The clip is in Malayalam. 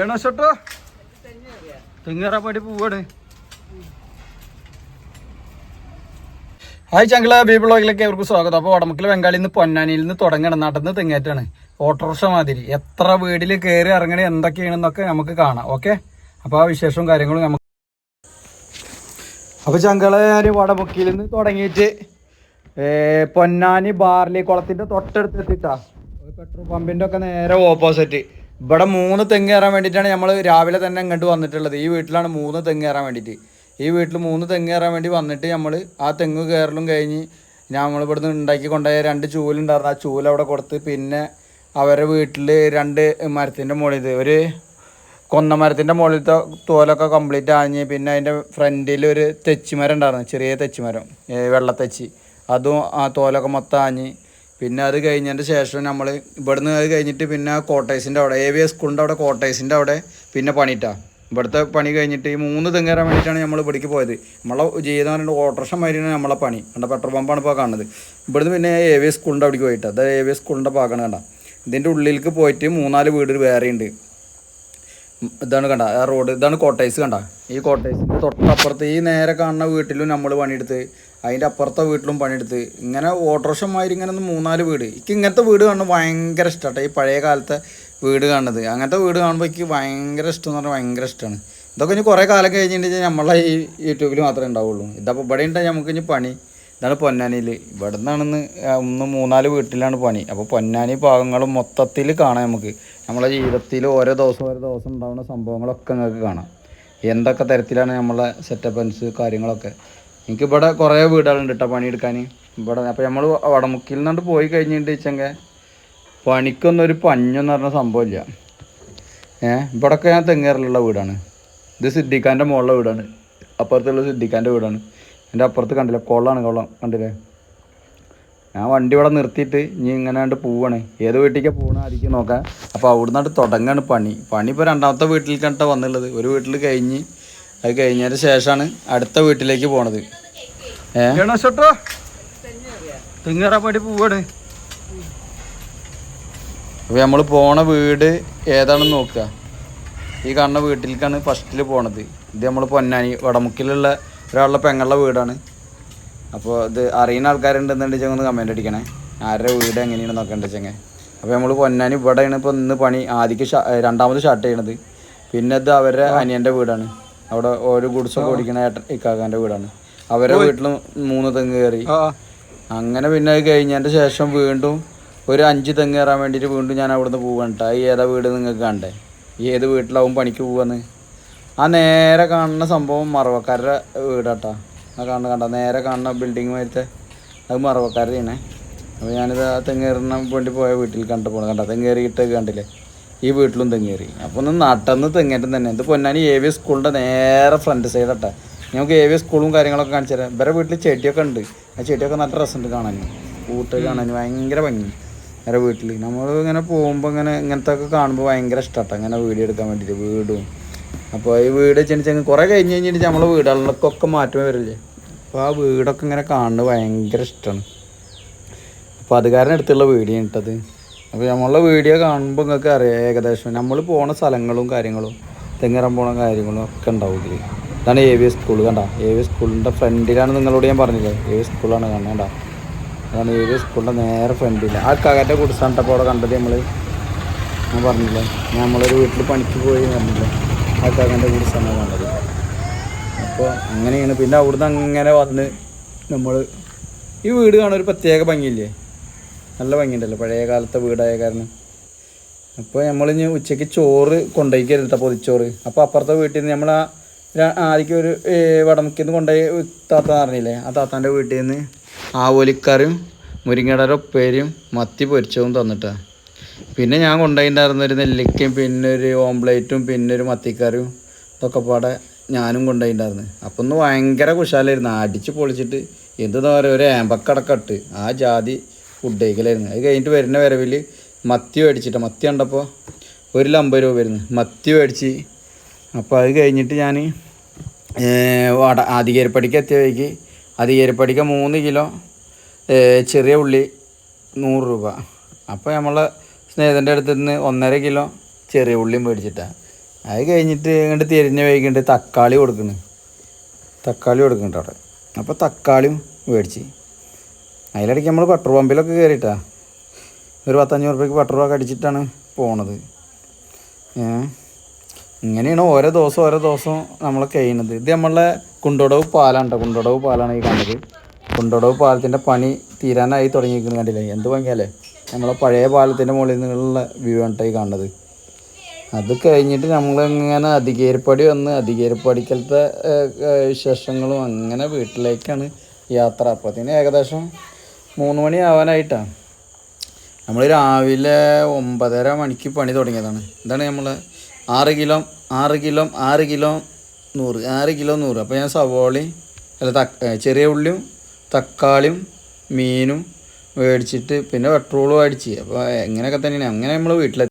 ഗണേശട്ടോ തെങ്ങേറാപ്പാടി പോവാണ്. ഹായ് ചങ്കള ബി ബ്ലോഗിലേക്ക് അവർക്ക് സ്വാഗതം. അപ്പോൾ വടമക്കിൽ ബംഗാളിൽ നിന്ന് പൊന്നാനിയിൽ നിന്ന് തുടങ്ങണം. നടന്ന് തെങ്ങേറ്റാണ് ഓട്ടോറിക്ഷ മാതിരി. എത്ര വീടിൽ കയറി ഇറങ്ങണേ എന്തൊക്കെയാണെന്നൊക്കെ നമുക്ക് കാണാം. ഓക്കെ? അപ്പോൾ ആ വിശേഷവും കാര്യങ്ങളും നമുക്ക് അപ്പോൾ ചങ്കള ഞാൻ വടമുക്കിയിൽ നിന്ന് തുടങ്ങിയിട്ട് പൊന്നാനി ബാർലി കുളത്തിന്റെ തൊട്ടടുത്ത് എത്തിട്ടാ പെട്രോൾ പമ്പിന്റെ ഒക്കെ നേരെ ഓപ്പോസിറ്റ് ഇവിടെ മൂന്ന് തെങ്ങ് കയറാൻ വേണ്ടിയിട്ടാണ് നമ്മൾ രാവിലെ തന്നെ ഇങ്ങോട്ട് വന്നിട്ടുള്ളത്. ഈ വീട്ടിലാണ് മൂന്ന് തെങ്ങ് കയറാൻ വേണ്ടിയിട്ട്. ഈ വീട്ടിൽ മൂന്ന് തെങ്ങ് കയറാൻ വേണ്ടി വന്നിട്ട് നമ്മൾ ആ തെങ്ങ് കയറലും കഴിഞ്ഞ് നമ്മൾ ഉണ്ടാക്കി കൊണ്ടുപോയ രണ്ട് ചൂലുണ്ടായിരുന്നു ആ ചൂൽ അവിടെ കൊടുത്ത് പിന്നെ അവരുടെ വീട്ടിൽ രണ്ട് മരത്തിന്റെ മുകളിൽ ഒരു കൊന്ന മരത്തിന്റെ മുകളിലത്തെ തോലൊക്കെ കംപ്ലീറ്റ് ആഞ്ഞ് പിന്നെ അതിന്റെ ഫ്രണ്ടിൽ ഒരു തെച്ചിമരം ഉണ്ടായിരുന്നു. ചെറിയ തെച്ചിമരം വെള്ളത്തെച്ചി. അതും ആ തോലൊക്കെ മൊത്തം ആഞ്ഞ് പിന്നെ അത് കഴിഞ്ഞതിന്റെ ശേഷം നമ്മൾ ഇവിടുന്ന് അത് കഴിഞ്ഞിട്ട് പിന്നെ കോട്ടേഴ്സിന്റെ അവിടെ എ വി എസ് സ്കൂളിന്റെ അവിടെ കോട്ടേഴ്സിന്റെ അവിടെ പിന്നെ പണിയിട്ടാ ഇവിടുത്തെ പണി കഴിഞ്ഞിട്ട് ഈ മൂന്ന് തെങ്ങേറാൻ വേണ്ടിയിട്ടാണ് നമ്മൾ ഇവിടേക്ക് പോയത്. നമ്മളെ ജീവിതം പറഞ്ഞിട്ട് ഓട്ടോറിക്ഷ മാതിരിയാണ് നമ്മളെ പണി. കണ്ട? പെട്രോൾ പമ്പാണ് ഇപ്പോൾ കാണുന്നത്. ഇവിടുന്ന് പിന്നെ എ വി എസ് സ്കൂളിന്റെ അവിടേക്ക് പോയിട്ട്. അത് എ വി എസ് സ്കൂളിന്റെ ഭാഗമാണ് കണ്ട. ഇതിന്റെ ഉള്ളിലേക്ക് പോയിട്ട് മൂന്നാൽ വീട് വേറെ ഉണ്ട് ഉം, ഇതാണ് കണ്ട ആ റോഡ് ഇതാണ് കോട്ടേഴ്സ് കണ്ട. ഈ കോട്ടേഴ്സിന്റെ തൊട്ടപ്പുറത്ത് ഈ നേരെ കാണുന്ന വീട്ടിലും നമ്മൾ പണിയെടുത്ത് അതിന്റെ അപ്പുറത്തെ വീട്ടിലും പണിയെടുത്ത് ഇങ്ങനെ ഓട്ടോറിക്ഷ മാതിരി ഇങ്ങനെ ഒന്ന് മൂന്നാൽ വീട്. എനിക്ക് ഇങ്ങനത്തെ വീട് കാണുന്നത് ഭയങ്കര ഇഷ്ടമാണ് ഈ പഴയ കാലത്തെ വീട് കാണുന്നത്. അങ്ങനത്തെ വീട് കാണുമ്പോൾ എനിക്ക് ഭയങ്കര ഇഷ്ടം എന്ന് പറഞ്ഞാൽ ഭയങ്കര ഇഷ്ടമാണ് ഇതൊക്കെ ഇനി കുറേ കാലം കഴിഞ്ഞിട്ടുണ്ടെങ്കിൽ നമ്മളെ ഈ യൂട്യൂബിൽ മാത്രമേ ഉണ്ടാവുള്ളൂ. ഇതപ്പോൾ ഇവിടെ ഉണ്ടെങ്കിൽ നമുക്ക് ഇനി പണി ഇതാണ് പൊന്നാനിയിൽ ഇവിടെ നിന്നാണെന്ന് ഒന്ന് മൂന്നാൽ വീട്ടിലാണ് പണി. അപ്പോൾ പൊന്നാനി ഭാഗങ്ങളും മൊത്തത്തിൽ കാണാം നമുക്ക്. നമ്മളെ ജീവിതത്തിൽ ഓരോ ദിവസം ഓരോ ദിവസം ഉണ്ടാകുന്ന സംഭവങ്ങളൊക്കെ നിങ്ങൾക്ക് കാണാം. എന്തൊക്കെ തരത്തിലാണ് നമ്മളെ സെറ്റപ്പൻസ് കാര്യങ്ങളൊക്കെ. എനിക്ക് ഇവിടെ കുറേ വീടുകളുണ്ട് കേട്ടോ പണിയെടുക്കാൻ ഇവിടെ അപ്പോൾ നമ്മൾ വടമുക്കിൽ നിന്നുകൊണ്ട് പോയി കഴിഞ്ഞിട്ട് വെച്ചെങ്കിൽ പണിക്കൊന്നും ഒരു പഞ്ഞെന്ന് പറഞ്ഞ സംഭവമില്ല. ഏഹ് ഇവിടൊക്കെ ഞാൻ തെങ്ങേറിലുള്ള വീടാണ്. ഇത് സിദ്ദിഖാന്റെ മുകളിലെ വീടാണ്. അപ്പുറത്തുള്ള സിദ്ദിഖാന്റെ വീടാണ്. എന്റെ അപ്പുറത്ത് കണ്ടില്ല? കൊള്ളാണ് കൊള്ളം. കണ്ടില്ലേ? ഞാൻ വണ്ടി ഇവിടെ നിർത്തിയിട്ട് ഇനി ഇങ്ങനെ കണ്ട് പോവാണ്. ഏത് വീട്ടിലേക്ക് പോകണ ആയിരിക്കും നോക്കാം. അപ്പോൾ അവിടുന്ന് തുടങ്ങാണ് പണി. പണി ഇപ്പോൾ രണ്ടാമത്തെ വീട്ടിലേക്കാണ് വന്നുള്ളത്. ഒരു വീട്ടിൽ കഴിഞ്ഞ് അത് കഴിഞ്ഞതിന് ശേഷമാണ് അടുത്ത വീട്ടിലേക്ക് പോണത്. തെങ്ങേറാൻ വേണ്ടി പോവാണ്. അപ്പോൾ നമ്മൾ പോണ വീട് ഏതാണെന്ന് നോക്കുക. ഈ കാണുന്ന വീട്ടിലേക്കാണ് ഫസ്റ്റിൽ പോണത്. ഇത് നമ്മൾ പൊന്നാനി വടമുക്കിലുള്ള ഒരാളുടെ പെങ്ങളുടെ വീടാണ്. അപ്പോൾ ഇത് അറിയുന്ന ആൾക്കാരുണ്ടെന്നുണ്ടെങ്കിൽ ഒന്ന് കമന്റ് അടിക്കണേ. ആരുടെ വീട് എങ്ങനെയാണ് നോക്കേണ്ടത് അപ്പോൾ നമ്മൾ പൊന്നാനി ഇവിടെയാണ് ഇപ്പോൾ ഇന്ന് പണി ആദ്യക്ക് രണ്ടാമത് സ്റ്റാർട്ട് ചെയ്യണത്. പിന്നെ ഇത് അവരുടെ അനിയന്റെ വീടാണ്. അവിടെ ഓരോ ഗുഡ്സൊക്കെ ഓടിക്കണ ഇക്കാക്കാന്റെ വീടാണ്. അവരുടെ വീട്ടിലും മൂന്ന് തെങ്ങ് കയറി. അങ്ങനെ പിന്നെ അത് കഴിഞ്ഞതിന്റെ ശേഷം വീണ്ടും ഒരു അഞ്ച് തെങ്ങ് കയറാൻ വേണ്ടിയിട്ട് വീണ്ടും ഞാൻ അവിടുന്ന് പോകാൻ കേട്ടോ ഈ ഏതാ വീട് നിങ്ങൾക്ക് കണ്ടേ? ഏത് വീട്ടിലാവും പണിക്ക് പോവാന്ന്? ആ നേരെ കാണുന്ന സംഭവം മറവക്കാരുടെ വീടാട്ടാ. ആ കാണുന്ന കണ്ട? നേരെ കാണുന്ന ബിൽഡിങ് മാതിരത്തെ അത് മറവക്കാരുടെയാണേ അപ്പോൾ ഞാനിത് ആ തെങ്ങേറിന് വേണ്ടി പോയ വീട്ടിൽ കണ്ടു പോകണം കണ്ട? തെങ്ങേറിയിട്ട് കണ്ടില്ലേ? ഈ വീട്ടിലും തെങ്ങേറി. അപ്പോൾ ഒന്ന് നട്ടെന്ന് തെങ്ങേറ്റം തന്നെ. ഇത് പൊന്നാനി എ വി സ്കൂളിന്റെ നേരെ ഫ്രണ്ട് സൈഡാട്ടാ ഞങ്ങൾക്ക് എ വി സ്കൂളും കാര്യങ്ങളൊക്കെ കാണിച്ചു തരാം. ഇവരെ വീട്ടിൽ ചെടിയൊക്കെ ഉണ്ട്. ആ ചെടിയൊക്കെ നല്ല രസമുണ്ട് കാണാൻ. കൂട്ട് കാണാൻ ഭയങ്കര ഭംഗി. വേറെ വീട്ടിൽ നമ്മൾ ഇങ്ങനെ പോകുമ്പോൾ ഇങ്ങനെ ഇങ്ങനത്തെ ഒക്കെ കാണുമ്പോൾ ഭയങ്കര ഇഷ്ടമാട്ടോ ഇങ്ങനെ വീഡിയോ എടുക്കാൻ വേണ്ടിയിട്ട് വീടും അപ്പോൾ ഈ വീട് വെച്ചാൽ കുറേ കഴിഞ്ഞ് കഴിഞ്ഞിട്ട് നമ്മളെ വീടുകളിലൊക്കെ മാറ്റം വരില്ലേ? അപ്പോൾ ആ വീടൊക്കെ ഇങ്ങനെ കാണുന്നത് ഭയങ്കര ഇഷ്ടമാണ് അപ്പോൾ അത് കാരണം എടുത്തുള്ള വീഡിയോ ഇട്ടത് അപ്പോൾ നമ്മളെ വീഡിയോ കാണുമ്പോൾ നിങ്ങൾക്ക് അറിയാം ഏകദേശം നമ്മൾ പോണ സ്ഥലങ്ങളും കാര്യങ്ങളും തെങ്ങറം പോണ കാര്യങ്ങളും ഒക്കെ ഉണ്ടാവും ഇതിൽ ഇതാണ് എ വി സ്കൂൾ കണ്ട? എ വി സ്കൂളിന്റെ ഫ്രണ്ടിലാണ് നിങ്ങളോട് ഞാൻ പറഞ്ഞില്ലേ? എ വി സ്കൂളാണ് കാണേണ്ട അതാണ് എസ് സ്കൂളിന്റെ നേരെ ഫ്രണ്ടിൽ ആ കകന്റെ കുടിസ്ഥാനത്തപ്പോൾ അവിടെ കണ്ടത് നമ്മൾ ഞാൻ പറഞ്ഞില്ലേ? നമ്മളൊരു വീട്ടിൽ പണിക്ക് പോയി പറഞ്ഞില്ലേ? ആ കൂടി സമയമാണത് അപ്പോൾ അങ്ങനെയാണ്. പിന്നെ അവിടുന്ന് അങ്ങനെ വന്ന് നമ്മൾ ഈ വീട് കാണാൻ ഒരു പ്രത്യേക ഭംഗിയില്ലേ? നല്ല ഭംഗിയുണ്ടല്ലോ. പഴയ കാലത്തെ വീടായ കാരണം. അപ്പോൾ നമ്മൾ ഇനി ഉച്ചയ്ക്ക് ചോറ് കൊണ്ടുപോയിക്കരുത് പൊതിച്ചോറ്. അപ്പോൾ അപ്പുറത്തെ വീട്ടിൽ നിന്ന് നമ്മൾ ആ ആദ്യം ഒരു വടമുക്കിൽ നിന്ന് കൊണ്ടുപോയി താത്ത അറിഞ്ഞില്ലേ ആ താത്താന്റെ വീട്ടിൽ നിന്ന് ആവോലിക്കറിയും മുരിങ്ങയുടെ ഉപ്പേരിയും മത്തി പൊരിച്ചതും തന്നിട്ടാ. പിന്നെ ഞാൻ കൊണ്ടുപോയിട്ടുണ്ടായിരുന്ന ഒരു നെല്ലിക്കയും പിന്നെ ഒരു ഓംപ്ലേറ്റും പിന്നെ ഒരു മത്തിക്കറിയും ഇതൊക്കെ പാടെ ഞാനും കൊണ്ടുപോയിട്ടുണ്ടായിരുന്നു. അപ്പം ഒന്ന് ഭയങ്കര കുശാലായിരുന്നു. അടിച്ച് പൊളിച്ചിട്ട് എന്താ പറയുക ഒരു ഏമ്പക്കടക്കട്ട് ആ ജാതി ഫുഡ് കഴിക്കലായിരുന്നു അത് കഴിഞ്ഞിട്ട് വരുന്ന വരവിൽ മത്തി മേടിച്ചിട്ട് മത്തി കണ്ടപ്പോൾ ഒരു അമ്പത് രൂപ വരുന്നു. മത്തി മേടിച്ച് അപ്പോൾ അത് കഴിഞ്ഞിട്ട് ഞാൻ വട ആദികേരിപ്പടിക്ക് എത്തിയ വഴിക്ക് ആദികേരിപ്പടിക്ക് മൂന്ന് കിലോ ചെറിയ ഉള്ളി നൂറ് രൂപ. അപ്പോൾ നമ്മളെ സ്നേഹിതന്റെ അടുത്ത് നിന്ന് ഒന്നര കിലോ ചെറിയ ഉള്ളിയും മേടിച്ചിട്ടാണ് അത് കഴിഞ്ഞിട്ട് ഇങ്ങോട്ട് തിരിഞ്ഞ് വൈകിട്ട് തക്കാളി കൊടുക്കുന്നു. തക്കാളി കൊടുക്കുന്നുണ്ട് അവിടെ. അപ്പോൾ തക്കാളിയും മേടിച്ച്. അതിലിടയ്ക്ക് നമ്മൾ പെട്രോൾ പമ്പിലൊക്കെ കയറിയിട്ടാ ഒരു പത്തഞ്ഞൂറ് രൂപയ്ക്ക് പെട്രോൾ ഒക്കെ അടിച്ചിട്ടാണ് പോണത്. ഇങ്ങനെയാണ് ഓരോ ദിവസം ഓരോ ദിവസം നമ്മൾ കഴിയുന്നത്. ഇത് നമ്മളെ കുണ്ടോടവ് പാലാണ് കേട്ടോ കുണ്ടോടവ് പാലാണ് ഈ കണ്ടത്. കുണ്ടോടവ് പാലത്തിന്റെ പണി തീരാനായി തുടങ്ങിയിരിക്കുന്നത് കണ്ടില്ലേ? എന്ത് ഭംഗിയല്ലേ? നമ്മളെ പഴയ പാലത്തിന്റെ മുകളിൽ നിന്നുള്ള വ്യൂ ആണ് ഈ കാണുന്നത്. അത് കഴിഞ്ഞിട്ട് നമ്മൾ നമ്മളിങ്ങനെ അധികേരിപ്പടി വന്ന് അധികേരിപ്പടിക്കലത്തെ വിശേഷങ്ങളും അങ്ങനെ വീട്ടിലേക്കാണ് യാത്ര. അപ്പത്തിന് ഏകദേശം മൂന്ന് മണി ആവാനായിട്ടാണ് നമ്മൾ രാവിലെ ഒമ്പതര മണിക്ക് പണി തുടങ്ങിയതാണ്. എന്താണ് നമ്മൾ ആറ് കിലോ ആറ് കിലോ ആറ് കിലോ നൂറ് ആറ് കിലോ നൂറ്. അപ്പോൾ ഞാൻ സവോളയും അല്ല തക്ക ചെറിയ ഉള്ളിയും തക്കാളിയും മീനും മേടിച്ചിട്ട് പിന്നെ പെട്രോളും അടിച്ച്. അപ്പോൾ എങ്ങനെയൊക്കെ തന്നെയാണ്. അങ്ങനെ നമ്മൾ വീട്ടിലെത്തി